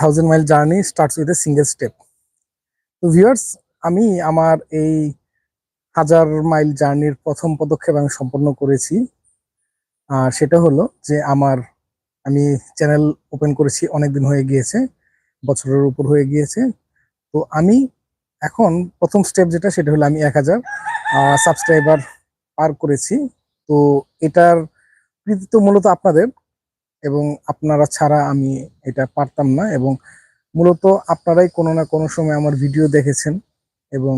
Thousand mile journey starts with a single step তো viewers আমি আমার এই হাজার মাইল জার্নির প্রথম পদক্ষেপ আমি সম্পন্ন করেছি। আর সেটা হলো যে আমার, আমি চ্যানেল ওপেন করেছি অনেক দিন হয়ে গিয়েছে, বছরের উপর হয়ে গিয়েছে। তো আমি এখন প্রথম স্টেপ যেটা, সেটা হলো আমি এক হাজার সাবস্ক্রাইবার পার করেছি। তো এটার কৃতিত্ব মূলত আপনাদের এবং আপনারা ছাড়া আমি এটা পারতাম না এবং মূলত আপনারাই কোনো না কোনো সময় আমার ভিডিও দেখেছেন এবং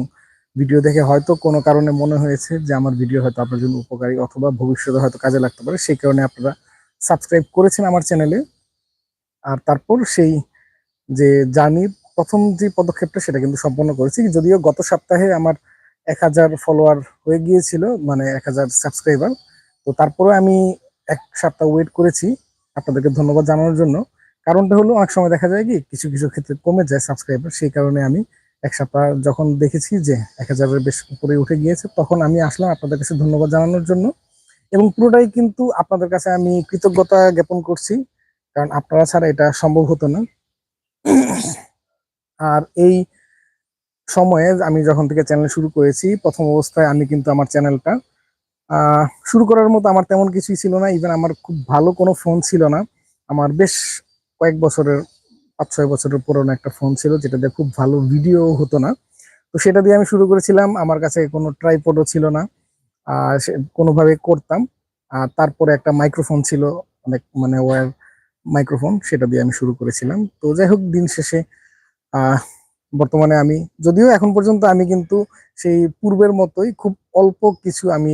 ভিডিও দেখে হয়তো কোনো কারণে মনে হয়েছে যে আমার ভিডিও হয়তো আপনার জন্য উপকারী অথবা ভবিষ্যতে হয়তো কাজে লাগতে পারে, সেই কারণে আপনারা সাবস্ক্রাইব করেছেন আমার চ্যানেলে আর তারপর সেই যে জার্নির প্রথম যে পদক্ষেপটা সেটা কিন্তু সম্পন্ন করেছি। যদিও গত সপ্তাহে আমার এক হাজার ফলোয়ার হয়ে গিয়েছিল মানে এক হাজার সাবস্ক্রাইবার তো তারপরে আমি এক সপ্তাহ ওয়েট করেছি। আপনাদেরকে ধন্যবাদ জানানোর জন্য। কারণটা হলো, অনেক সময় দেখা যায় কি, কিছু কিছু ক্ষেত্রে কমে যায় সাবস্ক্রাইবার সেই কারণে আমি এক সপ্তাহ যখন দেখেছি যে এক হাজারের বেশ উপরে উঠে গিয়েছে, তখন আমি আসলাম আপনাদের কাছে ধন্যবাদ জানানোর জন্য। এবং পুরোটাই কিন্তু আপনাদের কাছে আমি কৃতজ্ঞতা জ্ঞাপন করছি, কারণ আপনারা ছাড়া এটা সম্ভব হতো না। আর এই সময়ে আমি যখন থেকে চ্যানেল শুরু করেছি, প্রথম অবস্থায় আমি কিন্তু আমার চ্যানেলটা শুরু করার মতো আমার তেমন কিছুই ছিল না ইভেন আমার খুব ভালো কোনো ফোন ছিল না। আমার বেশ কয়েক বছরের, পাঁচ ছয় বছরের পুরনো একটা ফোন ছিল, যেটাতে খুব ভালো ভিডিও হতো না। তো সেটা দিয়ে আমি শুরু করেছিলাম, আমার কাছে কোনো ট্রাইপডও ছিল না কোনোভাবে করতাম। আর তারপরে একটা মাইক্রোফোন ছিল, অনেক মানে ওয়ার মাইক্রোফোন সেটা দিয়ে আমি শুরু করেছিলাম। তো যাই হোক, দিন শেষে বর্তমানে আমি, যদিও এখন পর্যন্ত আমি কিন্তু সেই পূর্বের মতোই খুব অল্প কিছু আমি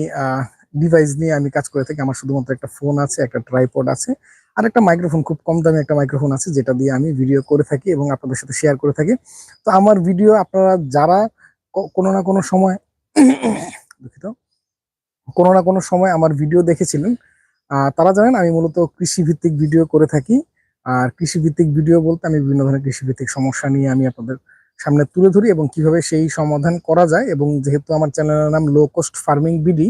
ডিভাইস নিয়ে আমি কাজ করে থাকি। আমার শুধুমাত্র একটা ফোন আছে, একটা ট্রাইপড আছে, আর একটা মাইক্রোফোন খুব কম দামি একটা মাইক্রোফোন আছে, যেটা দিয়ে আমি ভিডিও করে থাকি এবং আপনাদের সাথে শেয়ার করে থাকি। তো আমার ভিডিও আপনারা যারা কোনো না কোনো সময়, দুঃখিত, কোনো না কোনো সময় আমার ভিডিও দেখেছিলেন তারা জানেন আমি মূলত কৃষি ভিত্তিক ভিডিও করে থাকি। আর কৃষি ভিত্তিক ভিডিও বলতে আমি বিভিন্ন ধরনের কৃষি ভিত্তিক সমস্যা নিয়ে আমি আপনাদের সামনে তুলে ধরি এবং কীভাবে সেই সমাধান করা যায় এবং যেহেতু আমার চ্যানেলের নাম লো কোস্ট ফার্মিং বিডি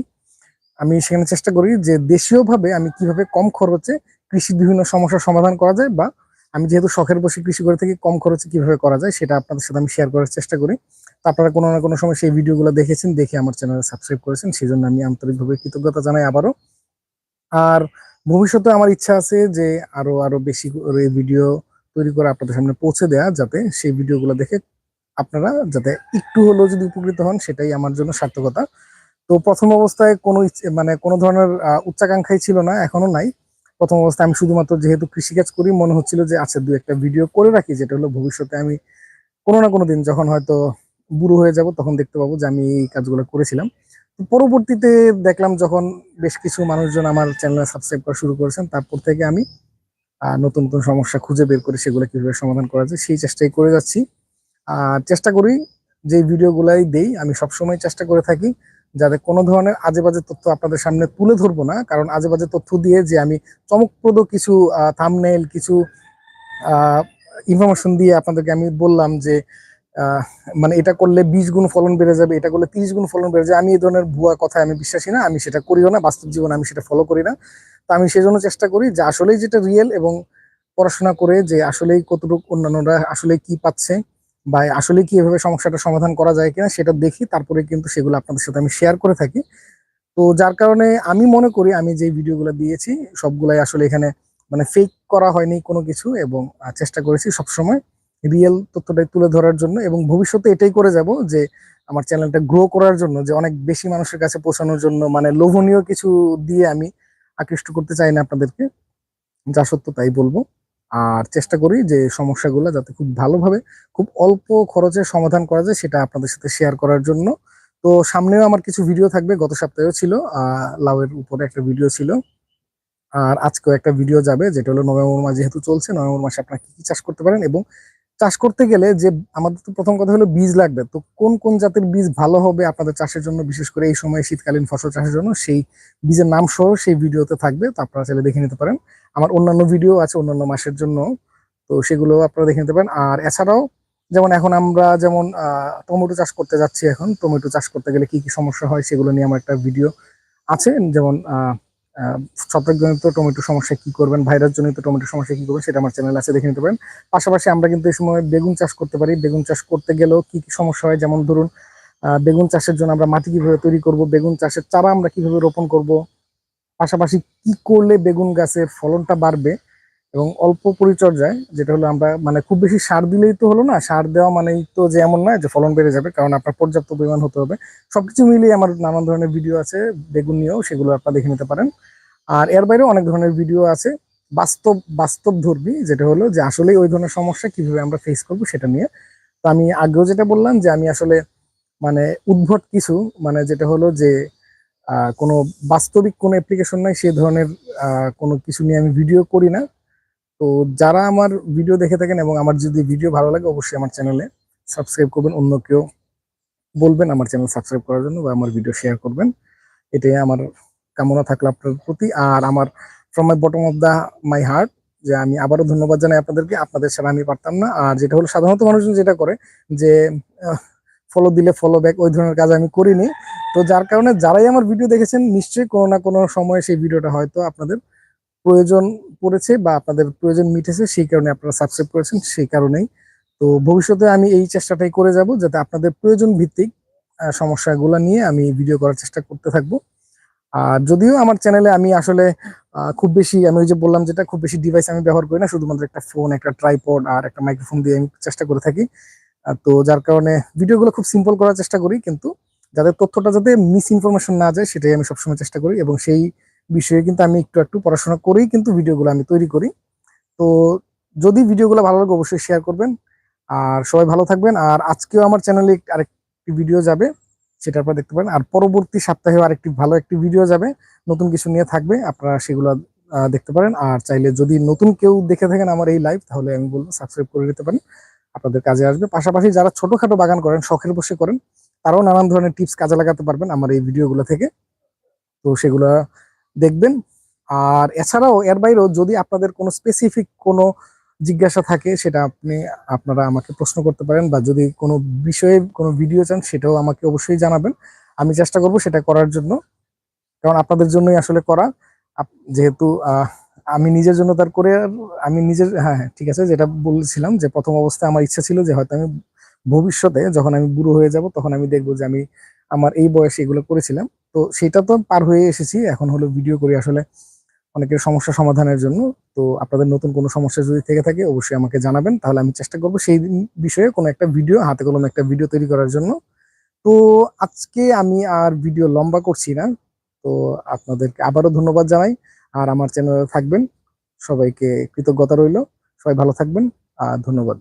আমি সেখানে চেষ্টা করি যে দেশীয়ভাবে আমি কীভাবে কম খরচে কৃষির বিভিন্ন সমস্যার সমাধান করা যায় বা আমি যেহেতু শখের বসে কৃষি করে থাকি, কম খরচে কীভাবে করা যায় সেটা আপনাদের সাথে আমি শেয়ার করার চেষ্টা করি। তো আপনারা কোনো না কোনো সময় সেই ভিডিওগুলো দেখেছেন, দেখে আমার চ্যানেলে সাবস্ক্রাইব করেছেন সেই জন্য আমি আন্তরিকভাবে কৃতজ্ঞতা জানাই আবারও। আর ভবিষ্যতে আমার ইচ্ছা আছে যে আরও আরও বেশি করে ভিডিও তৈরি করে আপনাদের সামনে পৌঁছে দেয়া যাতে সেই ভিডিওগুলো দেখে আপনারা যাতে একটু হলেও যদি উপকৃত হন, সেটাই আমার জন্য সার্থকতা। তো প্রথম অবস্থায় কোনো মানে কোনো ধরনের উচ্চাকাঙ্ক্ষাই ছিল না, এখনও নাই। প্রথম অবস্থায় আমি শুধুমাত্র যেহেতু কৃষিকাজ করি, মনে হচ্ছিল যে আচ্ছা দু একটা ভিডিও করে রাখি, যেটা হলো ভবিষ্যতে আমি কোনো না কোনো দিন যখন হয়তো বুড়ো হয়ে যাব, তখন দেখতে পাবো যে, আমি এই কাজগুলো করেছিলাম। পরবর্তীতে দেখলাম যখন বেশ কিছু মানুষজন আমার চ্যানেলে সাবস্ক্রাইব করা শুরু করেছেন, তারপর থেকে আমি নতুন নতুন সমস্যা খুঁজে বের করে সেগুলো কীভাবে সমাধান করা যায়, সেই চেষ্টাই করে যাচ্ছি। চেষ্টা করি যে ভিডিওগুলাই দেই। আমি সবসময় চেষ্টা করে থাকি যাতে কোনো ধরনের আজে বাজে তথ্য আপনাদের সামনে তুলে ধরবো না। কারণ আজে বাজে তথ্য দিয়ে যে আমি চমকপ্রদ কিছু থামনেল কিছু ইনফরমেশন দিয়ে আপনাদেরকে আমি বললাম যে মানে এটা করলে বিশ গুণ ফলন বেড়ে যাবে, এটা করলে তিরিশ গুণ ফলন বেড়ে যাবে। আমি এই ধরনের ভুয়া কথায় আমি বিশ্বাসী না, আমি সেটা করিও না, বাস্তব জীবনে আমি সেটা ফলো করি না। তা আমি সেই জন্য চেষ্টা করি যে আসলেই যেটা রিয়েল এবং পড়াশোনা করে যে আসলেই কতটুকু অন্যান্যরা আসলে কি পাচ্ছে বা আসলে কি এভাবে সমস্যাটা সমাধান করা যায় কিনা সেটা দেখি, তারপরে কিন্তু সেগুলো আপনাদের সাথে আমি শেয়ার করে থাকি। তো যার কারণে আমি মনে করি আমি যে ভিডিওগুলো দিয়েছি, সবগুলাই আসলে এখানে মানে ফেক করা হয়নি কোনো কিছু এবং চেষ্টা করেছি সবসময় রিয়েল তথ্যটাই তুলে ধরার জন্য এবং ভবিষ্যতে এটাই করে যাব যে আমার চ্যানেলটা গ্রো করার জন্য, যে অনেক বেশি মানুষের কাছে পৌঁছানোর জন্য মানে লোভনীয় কিছু দিয়ে আমি আকৃষ্ট করতে চাই না আপনাদেরকে। যা সত্য তাই বলব। আর চেষ্টা করি যে সমস্যাগুলো যাতে খুব ভালোভাবে, খুব অল্প খরচে সমাধান করা যায় সেটা আপনাদের সাথে শেয়ার করার জন্য। তো সামনেও আমার কিছু ভিডিও থাকবে, গত সপ্তাহেও ছিল লাউয়ের উপরে একটা ভিডিও ছিল। আর আজকেও একটা ভিডিও যাবে, যেটা হলো নভেম্বর মাস যেহেতু চলছে, নভেম্বর মাসে আপনারা কী কী চাষ করতে পারেন এবং চাষ করতে গেলে যে আমাদের তো প্রথম কথা হলো বীজ লাগবে। তো কোন কোন জাতের বীজ ভালো হবে আপনাদের চাষের জন্য, বিশেষ করে এই সময় শীতকালীন ফসল চাষের জন্য, সেই বীজের নাম সহ সেই ভিডিওতে থাকবে, তো আপনারা চাইলে দেখে নিতে পারেন। আমার অন্যান্য ভিডিও আছে অন্যান্য মাসের জন্য, তো সেগুলো আপনারা দেখে নিতে পারেন। আর এছাড়াও, যেমন এখন আমরা যেমন টমেটো চাষ করতে যাচ্ছি এখন, টমেটো চাষ করতে গেলে কি কি সমস্যা হয় সেগুলো নিয়ে আমার একটা ভিডিও আছে। যেমন ছত্রাকজনিত টমেটো সমস্যা কি করবেন ভাইরাস জনিত টমেটো সমস্যা কি করবেন, সেটা আমার চ্যানেল আছে, দেখে নিতে পারেন। পাশাপাশি আমরা কিন্তু এই সময় বেগুন চাষ করতে পারি। বেগুন চাষ করতে গেলেও কি কি সমস্যা হয়? যেমন ধরুন বেগুন চাষের জন্য আমরা মাটি কীভাবে তৈরি করব, বেগুন চাষের চারা আমরা কীভাবে রোপণ করব, পাশাপাশি কি করলে বেগুন গাছের ফলনটা বাড়বে এবং অল্প পরিচর্যায়, যেটা হলো আমরা মানে খুব বেশি সার দিলেই তো হলো না, সার দেওয়া মানেই তো যে এমন নয় যে ফলন বেড়ে যাবে, কারণ আপনার পর্যাপ্ত পরিমাণ হতে হবে। সবকিছু মিলিয়ে আমার নানান ধরনের ভিডিও আছে, বেগুন নিয়েও সেগুলো আপনারা দেখে নিতে পারেন। আর এর বাইরেও অনেক ধরনের ভিডিও আছে, বাস্তব বাস্তব ধর্মী যেটা হলো যে আসলে ওই ধরনের সমস্যা কীভাবে আমরা ফেস করব সেটা নিয়ে। তো আমি আগেও যেটা বললাম যে আমি আসলে মানে উদ্ভট কিছু মানে যেটা হলো যে কোনো বাস্তবিক কোনো অ্যাপ্লিকেশন নাই, সে ধরনের কোনো কিছু নিয়ে আমি ভিডিও করি না। তো যারা আমার ভিডিও দেখে থাকেন এবং আমার যদি ভিডিও ভালো লাগে, অবশ্যই আমার চ্যানেলে সাবস্ক্রাইব করবেন। অন্য কেউ বলবেন আমার চ্যানেল সাবস্ক্রাইব করার জন্য বা আমার ভিডিও শেয়ার করবেন। এটাই আমার কামনা থাকল আপনার প্রতি। আর আমার from my bottom of the my heart যে আমি আবারও ধন্যবাদ জানাই আপনাদেরকে। আপনাদের ছাড়া আমি পারতাম না। আর যেটা হলো, সাধারণত মানুষজন যেটা করে যে ফলো দিলে ফলো ব্যাক ওই ধরনের কাজ আমি করিনি। তো যার কারণে যারাই আমার ভিডিও দেখেছেন, নিশ্চয়ই কোনো না কোনো সময় সেই ভিডিওটা হয়তো আপনাদের প্রয়োজন পড়েছে বা আপনাদের প্রয়োজন মিটেছে, সেই কারণে আপনারা সাবস্ক্রাইব করেছেন, সেই কারণেই। তো ভবিষ্যতে আমি এই চেষ্টাটাই করে যাব যাতে আপনাদের প্রয়োজন ভিত্তিক সমস্যাগুলো নিয়ে আমি ভিডিও করার চেষ্টা করতে থাকব। আর যদিও আমার চ্যানেলে আমি আসলে খুব বেশি, আমি ওই যে বললাম যেটা, খুব বেশি ডিভাইস আমি ব্যবহার করি না, শুধুমাত্র একটা ফোন একটা ট্রাইপড আর একটা মাইক্রোফোন দিয়ে আমি চেষ্টা করে থাকি। তো যার কারণে ভিডিওগুলো খুব সিম্পল করার চেষ্টা করি, কিন্তু যাতে তথ্যটা যাতে মিস ইনফরমেশন না যায়, সেটাই আমি সবসময় চেষ্টা করি এবং সেই বিষয়ে কিন্তু আমি একটু একটু পড়াশোনা করেই কিন্তু ভিডিওগুলো আমি তৈরি করি। তো যদি ভিডিওগুলো ভালো লাগে অবশ্যই শেয়ার করবেন। আর সবাই ভালো থাকবেন। আর আজকেও আমার চ্যানেলে আরেকটি ভিডিও যাবে, সেটা আপনারা দেখতে পারেন। আর পরবর্তী সপ্তাহেও আরেকটি ভালো একটি ভিডিও যাবে, নতুন কিছু নিয়ে থাকবে, আপনারা সেগুলো দেখতে পারেন। আর চাইলে যদি নতুন কেউ দেখে থাকেন আমার এই লাইভ তাহলে আমি বলব সাবস্ক্রাইব করে নিতে পারেন। আপনাদের কাজে আসবে। পাশাপাশি যারা ছোটখাটো বাগান করেন, শখের বসে করেন, তারাও নানান ধরনের টিপস কাজে লাগাতে পারবেন আমার এই ভিডিওগুলো থেকে। তো সেগুলো দেখবেন। আর এছাড়াও এর বাইরেও যদি আপনাদের কোনো স্পেসিফিক কোনো জিজ্ঞাসা থাকে, সেটা আপনি, আপনারা আমাকে প্রশ্ন করতে পারেন বা যদি কোনো বিষয়ে কোনো ভিডিও চান, সেটাও আমাকে অবশ্যই জানাবেন। আমি চেষ্টা করব সেটা করার জন্য। কারণ আপনাদের জন্যই আসলে করা। যেহেতু আমি নিজের জন্য তার করে আমি নিজের হ্যাঁ হ্যাঁ ঠিক আছে, যেটা বলছিলাম যে প্রথম অবস্থায় আমার ইচ্ছা ছিল যে হয়তো আমি ভবিষ্যতে যখন আমি বুড়ো হয়ে যাব, তখন আমি দেখব যে আমি আমার এই বয়সে এগুলো করেছিলাম। তো সেটা তো পার হয়ে এসেছি। এখন হলো ভিডিও করি আসলে অনেকের সমস্যা সমাধানের জন্য। তো আপনাদের নতুন কোনো সমস্যা যদি থেকে থাকে অবশ্যই আমাকে জানাবেন। তাহলে আমি চেষ্টা করব সেই বিষয়ে কোনো একটা ভিডিও হাতে কলমে একটা ভিডিও তৈরি করার জন্য। তো আজকে আমি আর ভিডিও লম্বা করছি না। তো আপনাদেরকে আবারও ধন্যবাদ জানাই। আর আমার চ্যানেলে থাকবেন। সবাইকে কৃতজ্ঞতা রইল। সবাই ভালো থাকবেন। আর ধন্যবাদ।